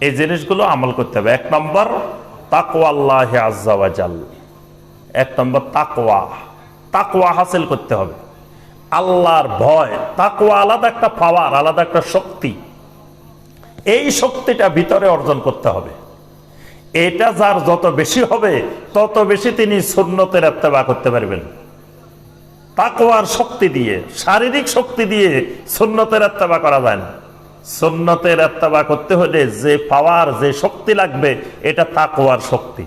এই জিনিসগুলো আমল করতে হবে। এক নম্বর এক নম্বর, তাকওয়া। তাকওয়া হাসিল করতে হবে। আল্লাহর ভয়, তাকওয়া আলাদা একটা পাওয়ার আলাদা একটা শক্তি। এই শক্তিটা ভিতরে অর্জন করতে হবে। এটা যার যত বেশি হবে, তত বেশি তিনি সুন্নতের এত্তেবা করতে পারবেন। তাকওয়ার শক্তি দিয়ে, শারীরিক শক্তি দিয়ে সুন্নতের এত্তেবা করা যায় না। সুন্নতের এত্তেবা করতে হলে যে পাওয়ার, যে শক্তি লাগবে, এটা তাকওয়ার শক্তি।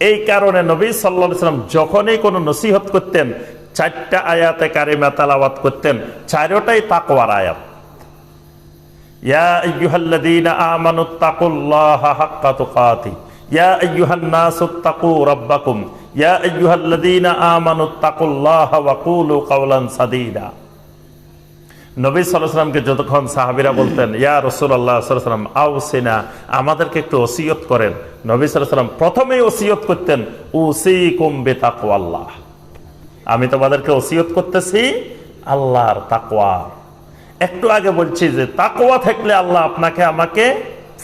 এই কারণে নবী সাল্লা সাল্লাম যখনই কোনো নসিহত করতেন, চারটা আয়াতে কারিমা তালাবাত করতেন, চারোটাই তাকওয়ার আয়াত। সাদীদা। নবী সাল্লামকে যতক্ষণ সাহাবিরা বলতেন, ইয়া রসুল্লাহ সাল্লাম, আউসিনা, আমাদেরকে একটু ওসিয়ত করেন। নবী সাল্লাম প্রথমেই ওসিয়ত করতেন উসি কুম্বে তাকওয়াল্লাহ আমি তোমাদেরকে ওসিয়ত করতেছি আল্লাহর তাকওয়া। একটু আগে বলছি যে, তাকওয়া থাকলে আল্লাহ আপনাকে আমাকে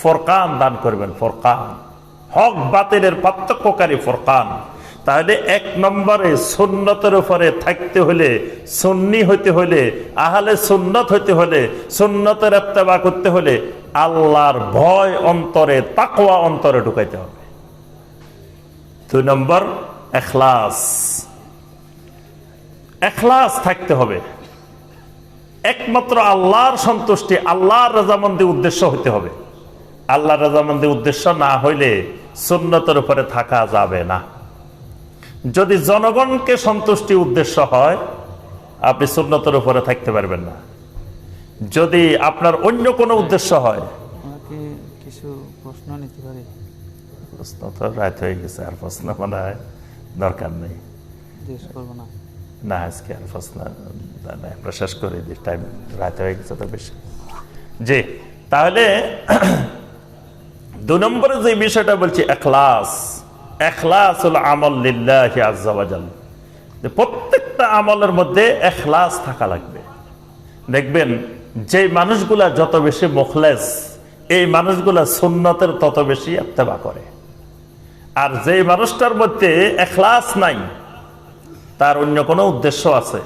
ফরকান দান করবেন, ফরকান। হক বাতিলের পার্থক্যকারী ফরকান। তাহলে এক নম্বরে সুন্নতের উপরে থাকতে হলে, সুন্নি হইতে হলে, আহলে সুন্নত হইতে হলে, সুন্নতের এত্তেবা করতে হলে আল্লাহর ভয় অন্তরে, তাকওয়া অন্তরে ঢুকাইতে হবে। দুই নম্বর, এখলাস। এখলাস থাকতে হবে। একমাত্র আল্লাহর সন্তুষ্টি, আল্লাহর রাজামন্দি উদ্দেশ্য হইতে হবে। আল্লাহর রাজামন্দি উদ্দেশ্য না হইলে সুন্নতের উপরে থাকা যাবে না। যদি জনগণকে সন্তুষ্টি উদ্দেশ্য হয় আপনি সুন্নতের উপরে থাকতে পারবেন না। যদি আপনার অন্য কোনো উদ্দেশ্য হয় কিছু প্রশ্ন নিতে পারি? প্রশ্ন তো রাত হয়ে গেছে আর প্রশ্ন মনে হয় দরকার নেই। না। আজকে আর প্রশ্ন না, না, আমরা শেষ করে দিই টাইম রাত হয়ে গেছে তো বেশি। জি তাহলে দু নম্বরে যে বিষয়টা বলছি এখলাস। আমল প্রত্যেকটা আমলের মধ্যে এখলাস থাকা লাগবে। দেখবেন যে মানুষগুলা যত বেশি মুখলেস, এই মানুষগুলা সুন্নতের তত বেশি এত্তেবা করে। আর যে মানুষটার মধ্যে এখলাস নাই, তার অন্য কোনো উদ্দেশ্য আছে।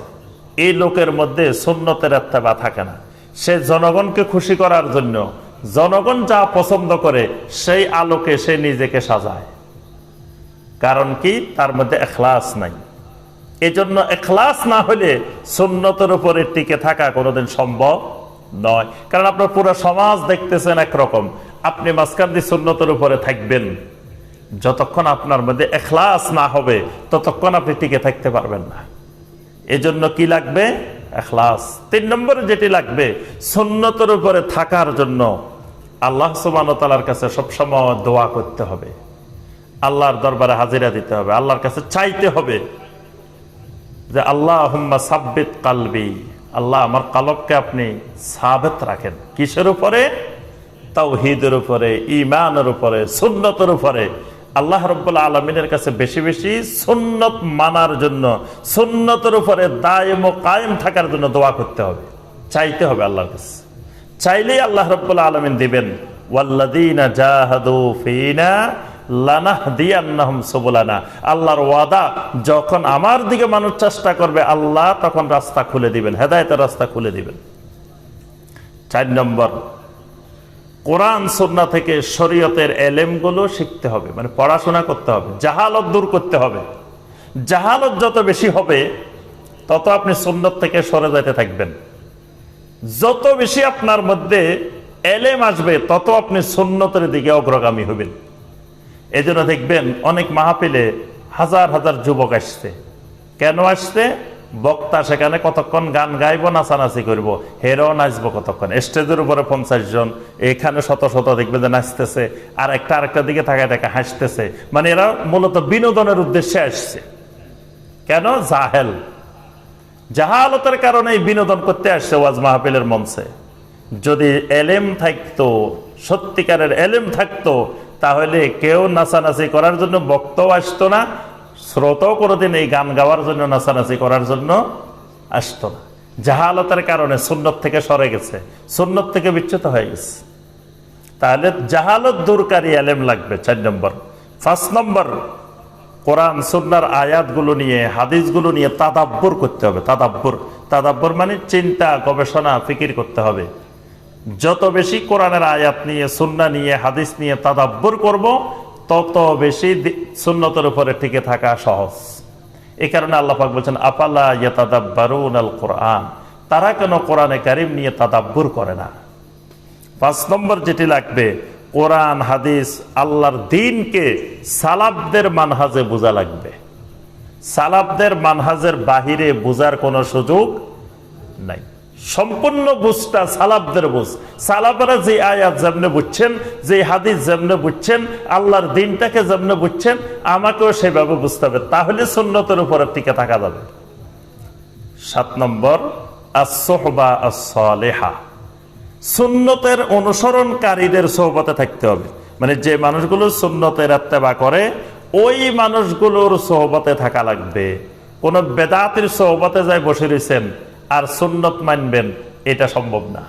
এই লোকের মধ্যে সুন্নতের এত্তেবা থাকে না। সে জনগণকে খুশি করার জন্য, জনগণ যা পছন্দ করে, সেই আলোকে সে নিজেকে সাজায়। কারণ কি? তার মধ্যে এখলাস নাই। এজন্য এখলাস না হলে সুন্নতের উপরে টিকে থাকা কোনোদিন সম্ভব নয়। কারণ আপনার পুরো সমাজ দেখতেছেন একরকম। আপনি মাঝখান দিয়ে সুন্নতের উপরে থাকবেন। যতক্ষণ আপনার মধ্যে এখলাস না হবে, ততক্ষণ আপনি টিকে থাকতে পারবেন না। এজন্য কি লাগবে? এখলাস। তিন নম্বরে যেটি লাগবে, সুন্নতের উপরে থাকার জন্য আল্লাহ সুবানতালার কাছে সবসময় দোয়া করতে হবে। আল্লাহর দরবারে হাজিরা দিতে হবে। আল্লাহর কাছে চাইতে হবে যে আল্লাহ হুম্মা সাব্বিত কালবি। আল্লাহ আমার কালবকে আপনি সাবেত রাখেন। কিসের উপরে? তাওহিদের উপরে ইমানের উপরে, সুন্নতের উপরে। আল্লাহ রব্বুল্লা আলমিনের কাছে বেশি বেশি সুন্নত মানার জন্য, সুন্নতের উপরে দায়ম ও কায়েম থাকার জন্য দোয়া করতে হবে। চাইতে হবে আল্লাহর কাছে। চাইলেই আল্লাহ রব্বুল্লা আলমিন দিবেন ওয়াল্লাদিনা জাহাদু ফিনা লানাহদিয়ান্নাহুম সুবুলানা। আল্লাহর ওয়াদা, যখন আমার দিকে মানুষ চেষ্টা করবে, আল্লাহ তখন রাস্তা খুলে দিবেন, হেদায়েতের রাস্তা খুলে দিবেন। চার নম্বর, কোরআন সন্না থেকে শরীয়তের এলেমগুলো শিখতে হবে মানে পড়াশোনা করতে হবে, জাহালত দূর করতে হবে। জাহালত যত বেশি হবে, তত আপনি সুন্নত থেকে সরে যেতে থাকবেন। যত বেশি আপনার মধ্যে এলেম আসবে, তত আপনি সুন্নতের দিকে অগ্রগামী হবেন। এই জন্য দেখবেন অনেক মাহফিলে হাজার হাজার যুবক আসছে। কেন আসছে? বক্তা সেখানে কতক্ষণ গান গাইবো, নাচানাচি করব? হেরও নাচবো কতক্ষণ? স্টেজের উপরে পঞ্চাশ জন, এখানে শত শত দেখবে যে নাচতেছে আর একটা আরেকটা দিকে থাকায় দেখা হাসতেছে। মানে এরা মূলত বিনোদনের উদ্দেশ্যে আসছে। কেন? জাহেল। জাহালতের কারণে বিনোদন করতে আসছে ওয়াজ মাহফিলের মঞ্চে। যদি এলেম থাকতো, সত্যিকারের এলেম থাকতো তাহলে কেউ নাচানাচি করার জন্য বক্তও আসতো না শ্রোতও কোনোদিন এই গান গাওয়ার জন্য, নাচানাচি করার জন্য আসতো না। জাহালতের কারণে সুন্নত থেকে সরে গেছে, সুন্নত থেকে বিচ্যুত হয়ে গেছে। তাহলে জাহালত দূরকারী আলেম লাগবে, চার নম্বর। ফার্স্ট নম্বর, কোরআন, সুন্নার আয়াতগুলো নিয়ে, হাদিসগুলো নিয়ে তাদাব্বর করতে হবে, তাদাব্বর। তাদাব্বর মানে চিন্তা, গবেষণা, ফিকির করতে হবে। যত বেশি কোরআনের আয়াত নিয়ে, সুন্না নিয়ে, হাদিস নিয়ে তাদাব্বর করব, তত বেশি সুন্নতের উপরে টিকে থাকা সহজ। এই কারণে আল্লাপাক বলছেন আপালা আল কোরআন তারা কেন কোরআনে কারিম নিয়ে তাদাব্বর করে না। পাঁচ নম্বর যেটি লাগবে, কোরআন, হাদিস আল্লাহর দিনকে সালাবদের মানহাজে বোঝা লাগবে। সালাবদের মানহাজের বাহিরে বোঝার কোনো সুযোগ নাই। সম্পূর্ণ বুঝটা সালাবদের বুঝ। সালাবরা যে আয়াত যেমনে বুঝছেন, যে হাদিস যেমনে বুঝছেন, আল্লাহর দিনটাকে যেমনে বুঝছেন, আমাকেও সেভাবে বুঝতে হবে। তাহলে সুন্নতের উপরে টিকে থাকা যাবে। সাত নম্বর আসহবা সুন্নতের অনুসরণকারীদের সোহবতে থাকতে হবে। মানে যে মানুষগুলো সুন্নতের আত্মেবা করে, ওই মানুষগুলোর সোহবতে থাকা লাগবে। কোন বেদাতির সোহবতে যায় বসে রয়েছেন আর সুন্নত মানবেন, এটা সম্ভব না।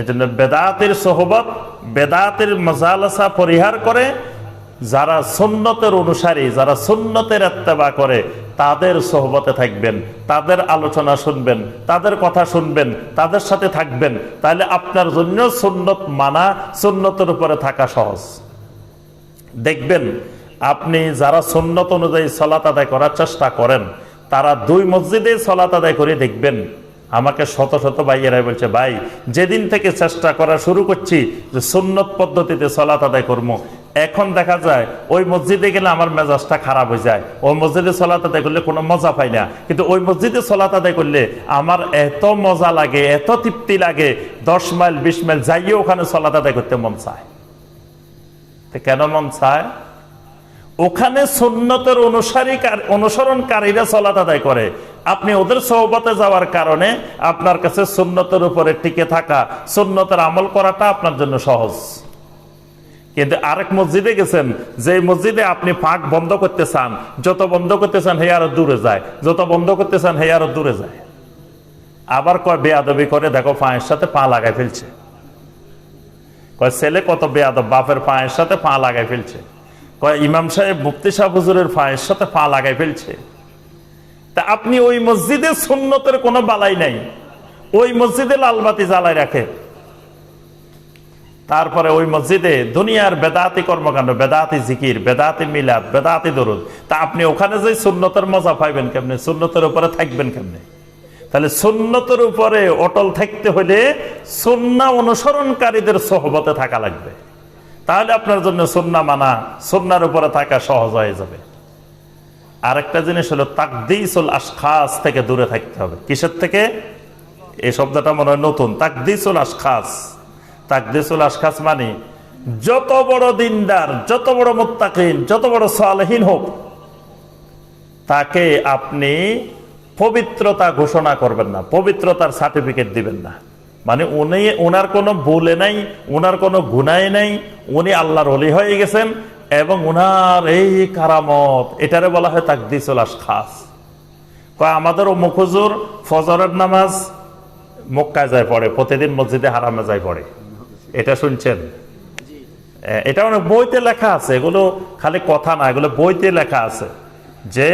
এজন্য বেদাতির সোহবত বেদাতির মজালসা পরিহার করে, যারা সুন্নতের অনুসারী, যারা সুন্নতের এত্তেবা করে, তাদের সোহবতে থাকবেন, তাদের আলোচনা শুনবেন, তাদের কথা শুনবেন, তাদের সাথে থাকবেন, তাহলে আপনার জন্য সুন্নত মানা, সুন্নতের উপরে থাকা সহজ। দেখবেন, আপনি যারা সুন্নত অনুযায়ী সলাত আদায় করার চেষ্টা করেন তারা দুই মসজিদে সলাত আদায় করে দেখবেন। আমাকে শত শত ভাইয়েরাই বলছে, ভাই, যেদিন থেকে চেষ্টা করা শুরু করছি যে সুন্নত পদ্ধতিতে সলাত আদায় করব, এখন দেখা যায় ওই মসজিদে গেলে আমার মেজাজটা খারাপ হয়ে যায়। ওই মসজিদে সলাত আদায় করলে কোনো মজা পাই না। কিন্তু ওই মসজিদে সলাত আদায় করলে আমার এত মজা লাগে, এত তৃপ্তি লাগে, দশ মাইল, বিশ মাইল যাইয়ে ওখানে সলাত আদায় করতে মন চায়। তো কেন মন চায়? ওখানে সুন্নতের অনুসারী অনুসরণকারীরা চলাত আদায় করে। আপনি ওদের সহবতে যাওয়ার কারণে আপনার কাছে সুন্নতের উপরে টিকে থাকা, সুন্নতের আমল করাটা আপনার জন্য সহজ। কিন্তু আরেক মসজিদে গেছেন, যে মসজিদে আপনি ফাঁক বন্ধ করতে চান, যত বন্ধ করতে চান হে আরও দূরে যায়, যত বন্ধ করতে চান হে আরও দূরে যায়। আবার কয় বেয়াদবি করে, দেখো পায়ের সাথে পা লাগাই ফেলছে। কয় ছেলে কত বেয়াদব, বাপের পায়ের সাথে পা লাগাই ফেলছে। ইমাম সাহেব, মুফতি সাহ হুজুরের পায়ের সাথে পা লাগাই ফেলছে। তা আপনি ওই মসজিদে সুন্নতের কোনো বালাই নাই। ওই মসজিদে লালবাতি জ্বালাই রাখে। তারপরে ওই মসজিদে দুনিয়ার বেদাতি কর্মকাণ্ড, বেদাতি জিকির, বেদাতি মিলাদ, বেদাতি দরুদ। তা আপনি ওখানে যে সুন্নতের মজা পাইবেন কেমনে? সুন্নতের উপরে থাকবেন কেমনে? তাহলে সুন্নতের উপরে অটল থাকতে হলে সুন্না অনুসরণকারীদের সহবতে থাকা লাগবে। তাহলে আপনার জন্য সুন্না মানা, সুন্নার উপরে থাকা সহজ হয়ে যাবে। আরেকটা জিনিস হলো তাকদিসুল আশখাস থেকে দূরে থাকতে হবে। কিসের থেকে? এই শব্দটা মনে হয় নতুন। তাকদিসুল আশখাস। তাকদিসুল আশখাস মানে যত বড় দিনদার, যত বড় মোত্তাকিন, যত বড় সালহীন হোক, তাকে আপনি পবিত্রতা ঘোষণা করবেন না, পবিত্রতার সার্টিফিকেট দিবেন না। মানে উনি ওনার কোনো ভুলে নাই ওনার কোনো গুনাই নাই, উনি আল্লাহর অলি হয়ে গেছেন এবং উনার এই কারামত, এটারে বলা হয় তাকদিসুল আশখাস। কয়, আমাদের ও মুখুজুর ফজরের নামাজ মক্কায় যায় পড়ে, প্রতিদিন মসজিদে হারামে যায় পড়ে। এটা শুনছেন? এটা অনেক বইতে লেখা আছে, এগুলো খালি কথা না, এগুলো বইতে লেখা আছে। যে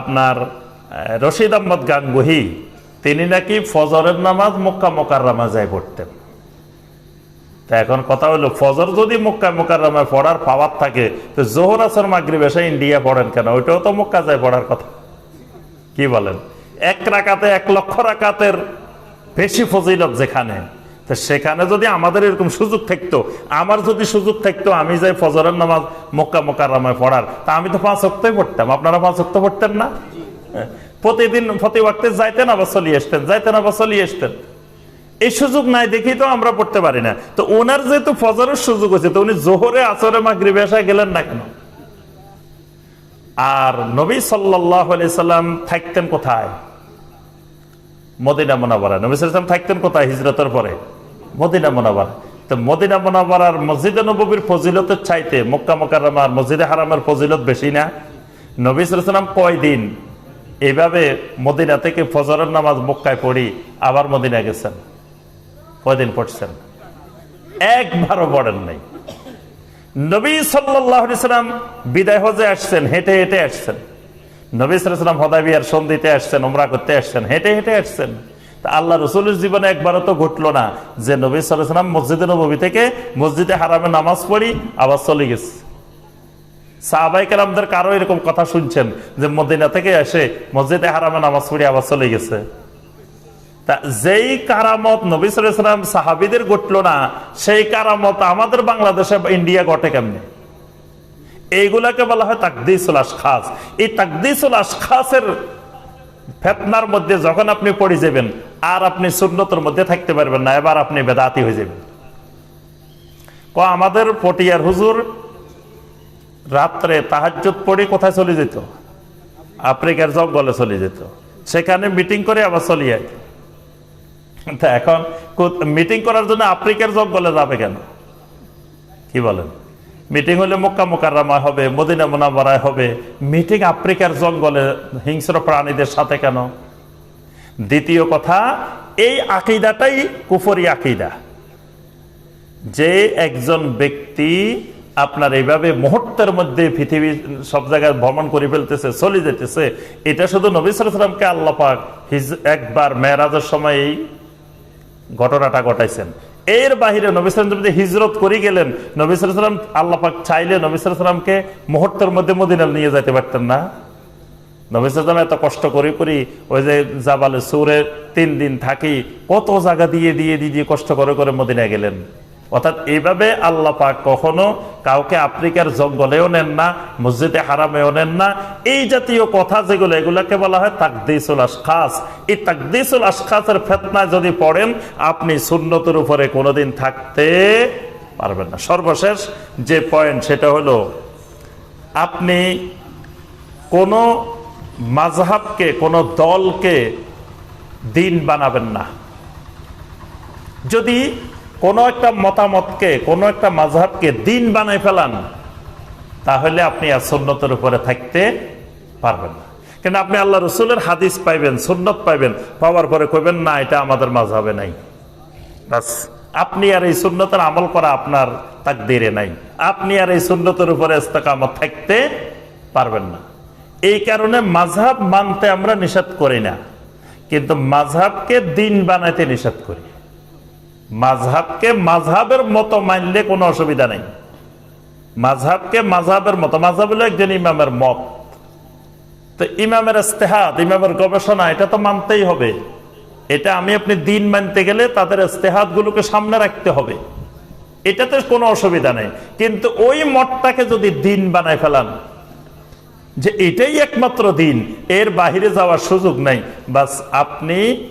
আপনার রশিদ আহমদ গাঙ্গুহি তিনি নাকি ফজরের নামাজ মক্কা মোকার যায় পড়তেন। তা এখন কথা হলো, ফজর যদি মক্কা মোকার পড়ার পাওয়ার থাকে, তো জোহর, আসর, মাগরিব এসে ইন্ডিয়া পড়েন কেন? ওইটাও তো মক্কা যায় পড়ার কথা। কি বলেন? এক রাকাতে, এক লক্ষ রাকাতের বেশি ফজিলত যেখানে, তো সেখানে যদি আমাদের এরকম সুযোগ থাকতো, আমার যদি সুযোগ থাকতো, আমি যাই ফজরের নামাজ মক্কা মোকাররামায় পড়ার, তা আমি তো পাঁচ অক্টই পড়তাম। আপনারা পাঁচ অক্ট পড়তেন না। প্রতিদিন প্রতি ওয়াক্তে যাইতেন আবার চলিয়ে আসতেন যাইতেন আবার চলিয়ে আসতেন। এই সুযোগ নাই দেখি তো আমরা পড়তে পারি না। তো ওনার যেহেতু ফজরের সুযোগ হয়েছে, তো উনি জোহরে, আসরে, মাগরিবে আসা গেলেন না কেন? আর নবী সাল্লাম থাকতেন কোথায়? মদিনা মোনাবারা নবী সাল্লাম থাকতেন কোথায় হিজরতের পরে? মদিনা মোনাবারা তো মদিনা মোনাবারার মসজিদে নবীর ফজিলতের চাইতে মক্কা মোকাররমার মসজিদে হারামের ফজিলত বেশি না? নবী সাল্লাম কয়দিন এইভাবে মদিনা থেকে ফজরের নামাজ মক্কায় পড়ি, আবার মদিনা গেছেন। কয়দিন পড়ছেন? একবারও পড়েন নাই। নবী সাল্লাম বিদায় হজে আসছেন, হেঁটে হেঁটে আসছেন। নবী সাল্লাম হদাবিয়ার সন্ধিতে আসছেন ওমরা করতে আসছেন, হেঁটে হেঁটে আসছেন। তা আল্লাহ রসুলের জীবনে একবারও তো ঘটলো না যে নবী সাল্লাম মসজিদে নবী থেকে মসজিদে হারামে নামাজ পড়ি, আবার চলে গেছে। সাহাবাই কালামদের কারও এরকম কথা শুনছেন যে মদিনা থেকে এসে মসজিদে হারামে নামাজ পড়ি আবার চলে গেছে? তা যেই কারামত নবী সাহাবিদের ঘটলো না, সেই কারামত আমাদের বাংলাদেশে ইন্ডিয়া ঘটে কেমনে? এইগুলাকে বলা হয় তাকদিসুল আশখাস। এই তাকদিসুল আশখাসের ফেতনার মধ্যে যখন আপনি পড়ে যাবেন, আর আপনি সুন্নতর মধ্যে থাকতে পারবেন না, এবার আপনি বেদাতি হয়ে যাবেন। আমাদের পটিয়ার হুজুর রাত্রে তাহাজ্জুদ পড়ে কোথায় চলে যেত? আফ্রিকার জঙ্গলে চলে যেত। সেখানে মিটিং করে আবার চলে যায়। তা এখন মিটিং করার জন্য আফ্রিকার জঙ্গলে যাবে কেন? কি বলেন? মিটিং হলে মক্কা মোকাররামায় হবে, মদিনা মোনামরায় হবে। মিটিং আফ্রিকার জঙ্গলে হিংস্র প্রাণীদের সাথে কেন? দ্বিতীয় কথা, এই আকিদাটাই কুফরি আকিদা। যে একজন ব্যক্তি আপনার এইভাবে মুহূর্তের মধ্যে পৃথিবী সব জায়গায় ভ্রমণ করে ফেলতেছে, চলে যেতেছে, এটা শুধু নবী সালামকে আল্লাপাক হিজ একবার মেয়েরাজের সময় এই ঘটনাটা ঘটাইছেন। এর বাহিরে নবিসাম যদি হিজরত করে গেলেন নবিসাম আল্লাপাক চাইলে নবিসামকে মুহূর্তের মধ্যে মদিনা নিয়ে যেতে পারতেন না। নবিসাম এত কষ্ট করে করি ওই যে জাবালে সুরে তিন দিন থাকি কত জায়গা দিয়ে দিয়ে দিয়ে কষ্ট করে করে মদিনা গেলেন। অর্থাৎ এইভাবে আল্লাহ পাক কখনো কাউকে আফ্রিকার জঙ্গলেও নেন না, মসজিদে হারামেও নেন না। এই জাতীয় কথা যেগুলো, এগুলাকে বলা হয় তাকদিসুল আশখাস। এই তাকদিসুল আশখাসের ফেতনায় যদি পড়েন, আপনি সুন্নতের উপরে কোনোদিন থাকতে পারবেন না। সর্বশেষ যে পয়েন্ট সেটা হলো আপনি কোনো মাঝহাবকে কোনো দলকে দিন বানাবেন না। যদি কোনো একটা মতামতকে, কোনো একটা মাঝহাবকে দিন বানাই ফেলান, তাহলে আপনি আর সুন্নতের উপরে থাকতে পারবেন না। কিন্তু আপনি আল্লাহ রসুলের হাদিস পাইবেন, সুন্নত পাইবেন, পাওয়ার পরে কইবেন, না, এটা আমাদের মাঝহাবে নাই। আপনি আর এই সুন্নতের আমল করা আপনার তাক তাকদিরে নাই। আপনি আর এই সুন্নতের উপরে ইস্তেকামত থাকতে পারবেন না। এই কারণে মাঝহাব মানতে আমরা নিষেধ করি না। কিন্তু মাঝহাবকে দিন বানাইতে নিষেধ করি। মাঝহাবকে মাঝহাবের মতো মানলে কোনো অসুবিধা নেই। মাঝহাবকে মাঝহাবের মতো, মাঝহাব হলো একজন ইমামের মত। তো ইমামের ইস্তেহাদ, ইমামের গবেষণা, এটা তো মানতেই হবে। এটা আমি আপনি দিন মানতে গেলে তাদের ইস্তেহাতগুলোকে সামনে রাখতে হবে। এটাতে কোনো অসুবিধা নেই। কিন্তু ওই মতটাকে যদি দিন বানায় ফেলান, যে এটাই একমাত্র দিন, এর বাহিরে যাওয়ার সুযোগ নাই। বাস আপনি